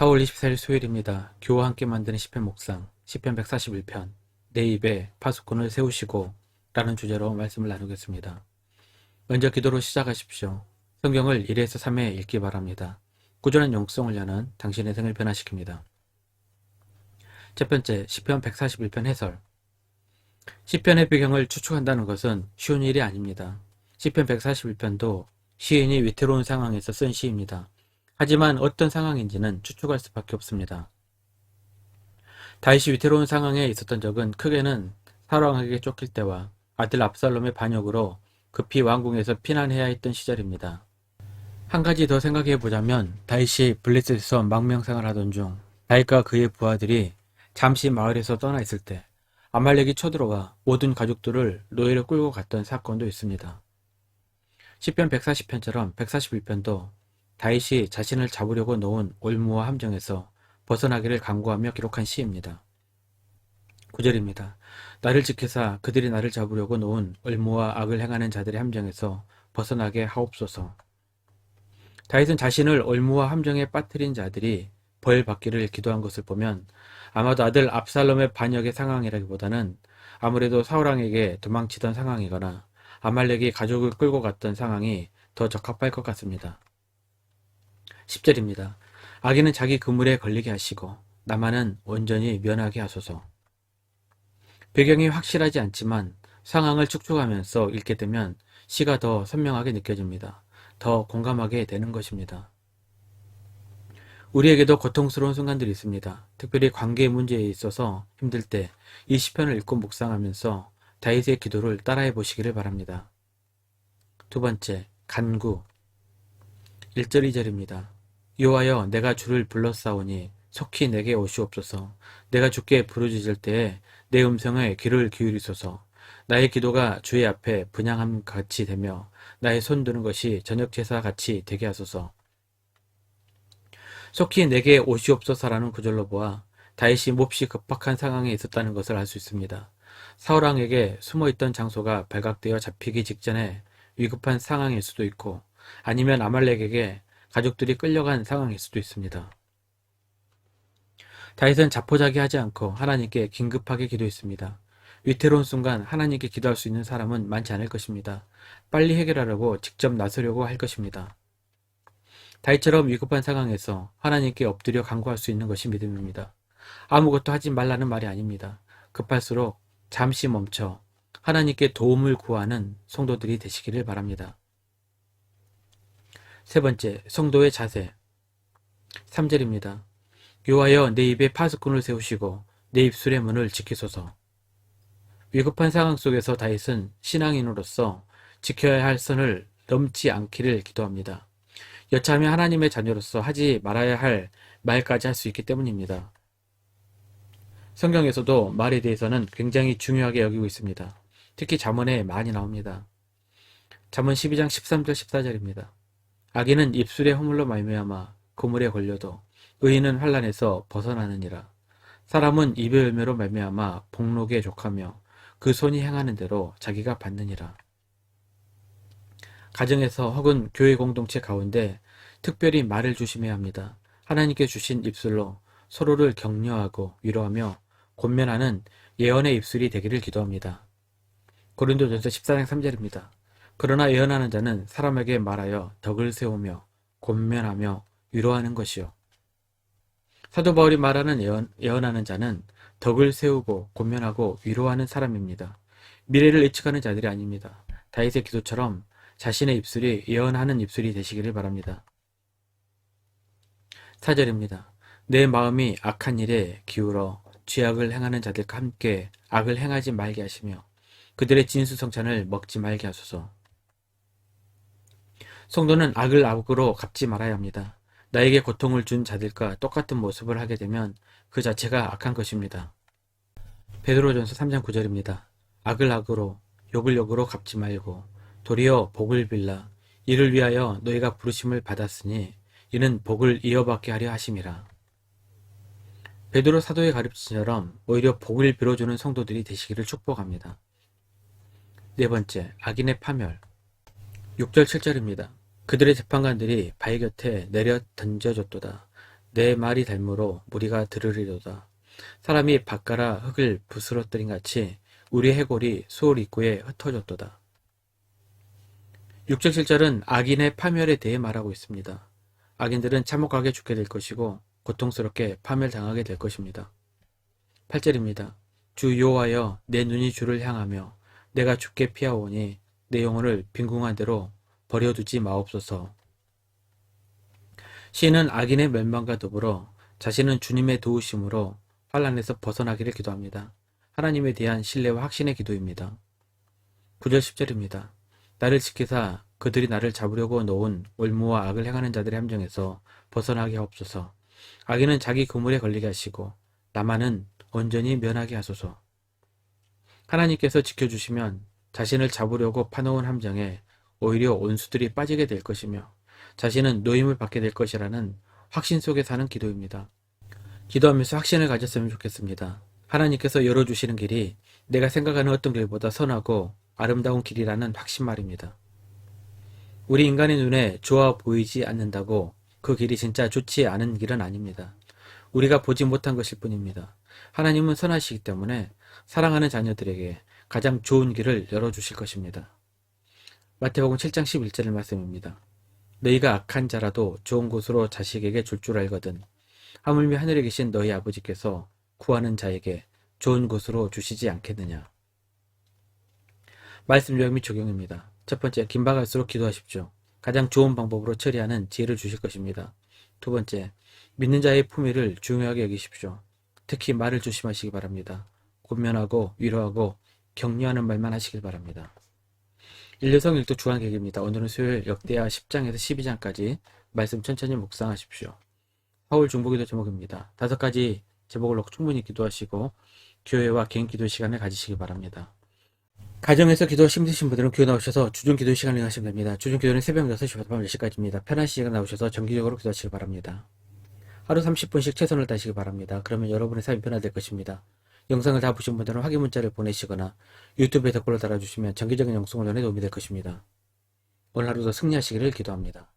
4월 24일 수요일입니다. 교와 함께 만드는 시편 목상 시편 141편 내 입에 파수꾼을 세우시고 라는 주제로 말씀을 나누겠습니다. 먼저 기도로 시작하십시오. 성경을 1에서 3회 읽기 바랍니다. 꾸준한 영성을 여는 당신의 생을 변화시킵니다. 첫 번째, 시편 141편 해설. 시편의 배경을 추측한다는 것은 쉬운 일이 아닙니다. 시편 141편도 시인이 위태로운 상황에서 쓴 시입니다. 하지만 어떤 상황인지는 추측할 수밖에 없습니다. 다윗이 위태로운 상황에 있었던 적은 크게는 사랑에게 쫓길 때와 아들 압살롬의 반역으로 급히 왕궁에서 피난해야 했던 시절입니다. 한 가지 더 생각해 보자면 다윗이 블레셋에서 망명생활 하던 중 다윗과 그의 부하들이 잠시 마을에서 떠나 있을 때 아말렉이 쳐들어와 모든 가족들을 노예로 끌고 갔던 사건도 있습니다. 10편 140편처럼 141편도 다윗이 자신을 잡으려고 놓은 올무와 함정에서 벗어나기를 강구하며 기록한 시입니다. 9절입니다. 나를 지키사 그들이 나를 잡으려고 놓은 올무와 악을 행하는 자들의 함정에서 벗어나게 하옵소서. 다윗은 자신을 올무와 함정에 빠뜨린 자들이 벌 받기를 기도한 것을 보면 아마도 아들 압살롬의 반역의 상황이라기보다는 아무래도 사울왕에게 도망치던 상황이거나 아말렉이 가족을 끌고 갔던 상황이 더 적합할 것 같습니다. 10절입니다. 악인은 자기 그물에 걸리게 하시고 나만은 온전히 면하게 하소서. 배경이 확실하지 않지만 상황을 축축하면서 읽게 되면 시가 더 선명하게 느껴집니다. 더 공감하게 되는 것입니다. 우리에게도 고통스러운 순간들이 있습니다. 특별히 관계 문제에 있어서 힘들 때 이 시편을 읽고 묵상하면서 다윗의 기도를 따라해 보시기를 바랍니다. 두 번째, 간구 1절 2절입니다. 여호와여 내가 주를 불렀사오니 속히 내게 오시옵소서. 내가 주께 부르짖을 때에 내 음성에 귀를 기울이소서. 나의 기도가 주의 앞에 분양함 같이 되며 나의 손 드는 것이 저녁 제사 같이 되게 하소서. 속히 내게 오시옵소서라는 구절로 보아 다윗이 몹시 급박한 상황에 있었다는 것을 알 수 있습니다. 사울왕에게 숨어있던 장소가 발각되어 잡히기 직전에 위급한 상황일 수도 있고 아니면 아말렉에게 가족들이 끌려간 상황일 수도 있습니다. 다윗은 자포자기하지 않고 하나님께 긴급하게 기도했습니다. 위태로운 순간 하나님께 기도할 수 있는 사람은 많지 않을 것입니다. 빨리 해결하려고 직접 나서려고 할 것입니다. 다윗처럼 위급한 상황에서 하나님께 엎드려 간구할 수 있는 것이 믿음입니다. 아무것도 하지 말라는 말이 아닙니다. 급할수록 잠시 멈춰 하나님께 도움을 구하는 성도들이 되시기를 바랍니다. 세 번째, 성도의 자세. 3절입니다. 요하여 내 입에 파수꾼을 세우시고 내 입술의 문을 지키소서. 위급한 상황 속에서 다윗은 신앙인으로서 지켜야 할 선을 넘지 않기를 기도합니다. 여차하면 하나님의 자녀로서 하지 말아야 할 말까지 할 수 있기 때문입니다. 성경에서도 말에 대해서는 굉장히 중요하게 여기고 있습니다. 특히 잠언에 많이 나옵니다. 잠언 12장 13절 14절입니다. 악인은 입술의 허물로 말미암아 그물에 걸려도 의인은 환란에서 벗어나느니라. 사람은 입의 열매로 말미암아 복록에 족하며 그 손이 행하는 대로 자기가 받느니라. 가정에서 혹은 교회 공동체 가운데 특별히 말을 조심해야 합니다. 하나님께 주신 입술로 서로를 격려하고 위로하며 권면하는 예언의 입술이 되기를 기도합니다. 고린도전서 14장 3절입니다. 그러나 예언하는 자는 사람에게 말하여 덕을 세우며 권면하며 위로하는 것이요. 사도 바울이 말하는 예언, 예언하는 자는 덕을 세우고 권면하고 위로하는 사람입니다. 미래를 예측하는 자들이 아닙니다. 다윗의 기도처럼 자신의 입술이 예언하는 입술이 되시기를 바랍니다. 4절입니다. 내 마음이 악한 일에 기울어 죄악을 행하는 자들과 함께 악을 행하지 말게 하시며 그들의 진수성찬을 먹지 말게 하소서. 성도는 악을 악으로 갚지 말아야 합니다. 나에게 고통을 준 자들과 똑같은 모습을 하게 되면 그 자체가 악한 것입니다. 베드로전서 3장 9절입니다. 악을 악으로 욕을 욕으로 갚지 말고 도리어 복을 빌라 이를 위하여 너희가 부르심을 받았으니 이는 복을 이어받게 하려 하심이라. 베드로 사도의 가르침처럼 오히려 복을 빌어주는 성도들이 되시기를 축복합니다. 네 번째, 악인의 파멸. 6절 7절입니다. 그들의 재판관들이 바위 곁에 내려 던져줬도다. 내 말이 닮으로 무리가 들으리로다. 사람이 밭가라 흙을 부스러뜨린 같이 우리 해골이 수월 입구에 흩어졌도다. 6절 7절은 악인의 파멸에 대해 말하고 있습니다. 악인들은 참혹하게 죽게 될 것이고 고통스럽게 파멸당하게 될 것입니다. 8절입니다. 주 여호와여 내 눈이 주를 향하며 내가 죽게 피하오니 내 영혼을 빈궁한 대로 버려두지 마옵소서. 시인은 악인의 멸망과 더불어 자신은 주님의 도우심으로 환란에서 벗어나기를 기도합니다. 하나님에 대한 신뢰와 확신의 기도입니다. 9절 10절입니다. 나를 지키사 그들이 나를 잡으려고 놓은 올무와 악을 행하는 자들의 함정에서 벗어나게 하옵소서. 악인은 자기 그물에 걸리게 하시고 나만은 온전히 면하게 하소서. 하나님께서 지켜주시면 자신을 잡으려고 파놓은 함정에 오히려 온수들이 빠지게 될 것이며 자신은 노임을 받게 될 것이라는 확신 속에 사는 기도입니다. 기도하면서 확신을 가졌으면 좋겠습니다. 하나님께서 열어주시는 길이 내가 생각하는 어떤 길보다 선하고 아름다운 길이라는 확신 말입니다. 우리 인간의 눈에 좋아 보이지 않는다고 그 길이 진짜 좋지 않은 길은 아닙니다. 우리가 보지 못한 것일 뿐입니다. 하나님은 선하시기 때문에 사랑하는 자녀들에게 가장 좋은 길을 열어주실 것입니다. 마태복음 7장 11절의 말씀입니다. 너희가 악한 자라도 좋은 곳으로 자식에게 줄줄 알거든. 하물며 하늘에 계신 너희 아버지께서 구하는 자에게 좋은 곳으로 주시지 않겠느냐. 말씀 및 적용입니다. 첫 번째, 긴박할수록 기도하십시오. 가장 좋은 방법으로 처리하는 지혜를 주실 것입니다. 두 번째, 믿는 자의 품위를 중요하게 여기십시오. 특히 말을 조심하시기 바랍니다. 권면하고 위로하고 격려하는 말만 하시길 바랍니다. 일여성 일도 주한객입니다. 오늘은 수요일 역대하 10장에서 12장까지 말씀 천천히 묵상하십시오. 서울 중보기도 제목입니다. 다섯 가지 제목을 놓고 충분히 기도하시고 교회와 개인 기도 시간을 가지시기 바랍니다. 가정에서 기도 힘드신 분들은 교회 나오셔서 주중 기도 시간을 하시면 됩니다. 주중 기도는 새벽 6시부터 밤 10시까지입니다. 편한 시간 나오셔서 정기적으로 기도하시기 바랍니다. 하루 30분씩 최선을 다하시기 바랍니다. 그러면 여러분의 삶이 변화될 것입니다. 영상을 다 보신 분들은 확인 문자를 보내시거나 유튜브에 댓글을 달아주시면 정기적인 영상 훈련에 도움이 될 것입니다. 오늘 하루도 승리하시기를 기도합니다.